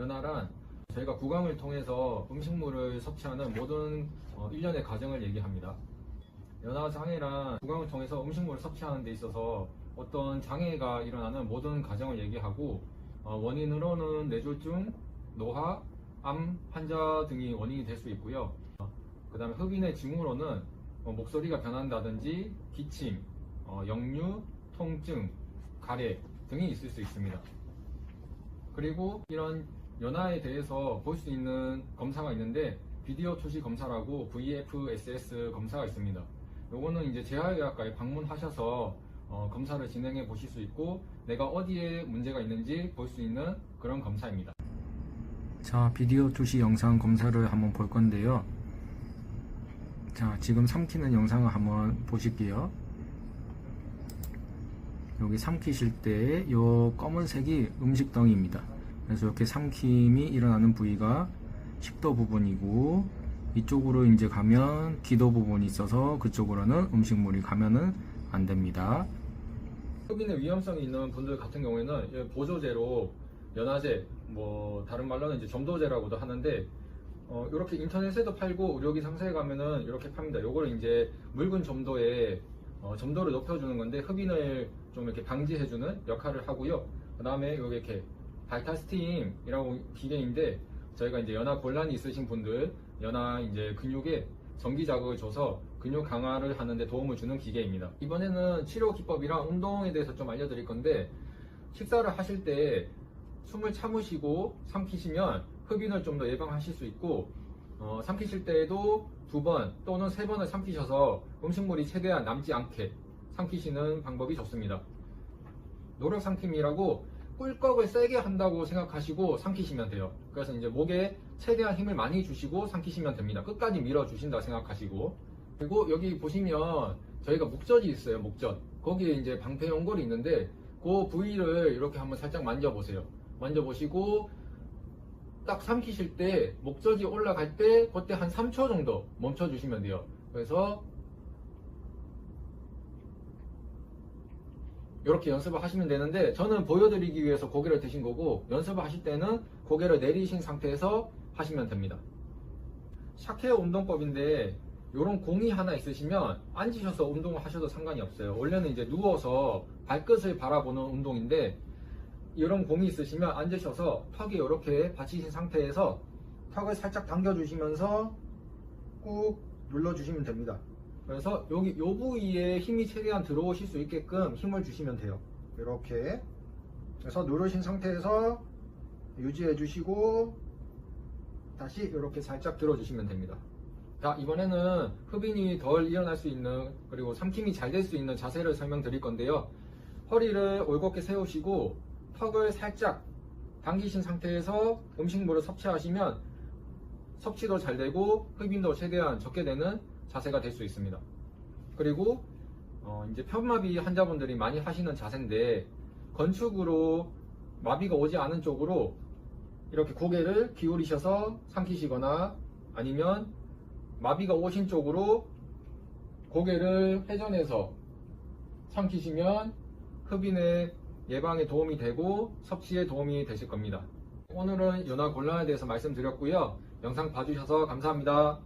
연하란 저희가 구강을 통해서 음식물을 섭취하는 모든 어, 일련의 과정을 얘기합니다. 연하 장애란 구강을 통해서 음식물을 섭취하는 데 있어서 어떤 장애가 일어나는 모든 과정을 얘기하고 어, 원인으로는 뇌졸중, 노화, 암 환자 등이 원인이 될 수 있고요. 그 다음에 흡인의 징후로는 어, 목소리가 변한다든지 기침, 어, 역류, 통증, 가래 등이 있을 수 있습니다. 그리고 이런 연하에 대해서 볼 수 있는 검사가 있는데 비디오 투시 검사라고 VFSS 검사가 있습니다. 요거는 이제 재활의학과에 방문하셔서 어, 검사를 진행해 보실 수 있고 내가 어디에 문제가 있는지 볼 수 있는 그런 검사입니다. 자, 비디오 투시 영상 검사를 한번 볼 건데요. 자, 지금 삼키는 영상을 한번 보실게요. 여기 삼키실 때이 검은색이 음식덩이입니다. 그래서 이렇게 삼킴이 일어나는 부위가 식도 부분이고 이쪽으로 이제 가면 기도 부분이 있어서 그쪽으로는 음식물이 가면은 안 됩니다. 흡인의 위험성이 있는 분들 같은 경우에는 이 보조제로 연화제, 뭐 다른 말로는 이제 점도제라고도 하는데 어, 이렇게 인터넷에도 팔고 의료기 상사에 가면은 이렇게 팝니다. 요거를 이제 묽은 점도에 어, 점도를 높여주는 건데 흡인을 좀 이렇게 방지해주는 역할을 하고요. 그 다음에 여기 이렇게 바이탈스팀이라고 기계인데 저희가 이제 연화 곤란이 있으신 분들 연화 이제 근육에 전기 자극을 줘서 근육 강화를 하는데 도움을 주는 기계입니다. 이번에는 치료 기법이랑 운동에 대해서 좀 알려드릴 건데 식사를 하실 때 숨을 참으시고 삼키시면 흡인을 좀 더 예방하실 수 있고 어, 삼키실 때에도 두 번 또는 세 번을 삼키셔서 음식물이 최대한 남지 않게 삼키시는 방법이 좋습니다. 노력 삼킴이라고 꿀꺽을 세게 한다고 생각하시고 삼키시면 돼요. 그래서 이제 목에 최대한 힘을 많이 주시고 삼키시면 됩니다. 끝까지 밀어 주신다 생각하시고 그리고 여기 보시면 저희가 목젖이 있어요. 목젖 거기에 이제 방패 연골이 있는데 그 부위를 이렇게 한번 살짝 만져보세요. 만져보시고 딱 삼키실 때 목젖이 올라갈 때 그때 한 3초 정도 멈춰 주시면 돼요. 그래서 이렇게 연습을 하시면 되는데 저는 보여드리기 위해서 고개를 드신 거고 연습을 하실 때는 고개를 내리신 상태에서 하시면 됩니다. 샤케어 운동법인데 이런 공이 하나 있으시면 앉으셔서 운동을 하셔도 상관이 없어요. 원래는 이제 누워서 발끝을 바라보는 운동인데 이런 공이 있으시면 앉으셔서 턱이 이렇게 받치신 상태에서 턱을 살짝 당겨주시면서 꾹 눌러주시면 됩니다. 그래서 여기 요 부위에 힘이 최대한 들어오실 수 있게끔 힘을 주시면 돼요. 이렇게. 그래서 누르신 상태에서 유지해 주시고 다시 이렇게 살짝 들어주시면 됩니다. 자, 이번에는 흡인이 덜 일어날 수 있는 그리고 삼킴이 잘 될 수 있는 자세를 설명드릴 건데요. 허리를 올곧게 세우시고 턱을 살짝 당기신 상태에서 음식물을 섭취하시면 섭취도 잘 되고 흡인도 최대한 적게 되는 자세가 될 수 있습니다. 그리고 어, 이제 편마비 환자분들이 많이 하시는 자세인데 건축으로 마비가 오지 않은 쪽으로 이렇게 고개를 기울이셔서 삼키시거나 아니면 마비가 오신 쪽으로 고개를 회전해서 삼키시면 흡인의 예방에 도움이 되고 섭취에 도움이 되실 겁니다. 오늘은 연화 곤란에 대해서 말씀드렸고요. 영상 봐주셔서 감사합니다.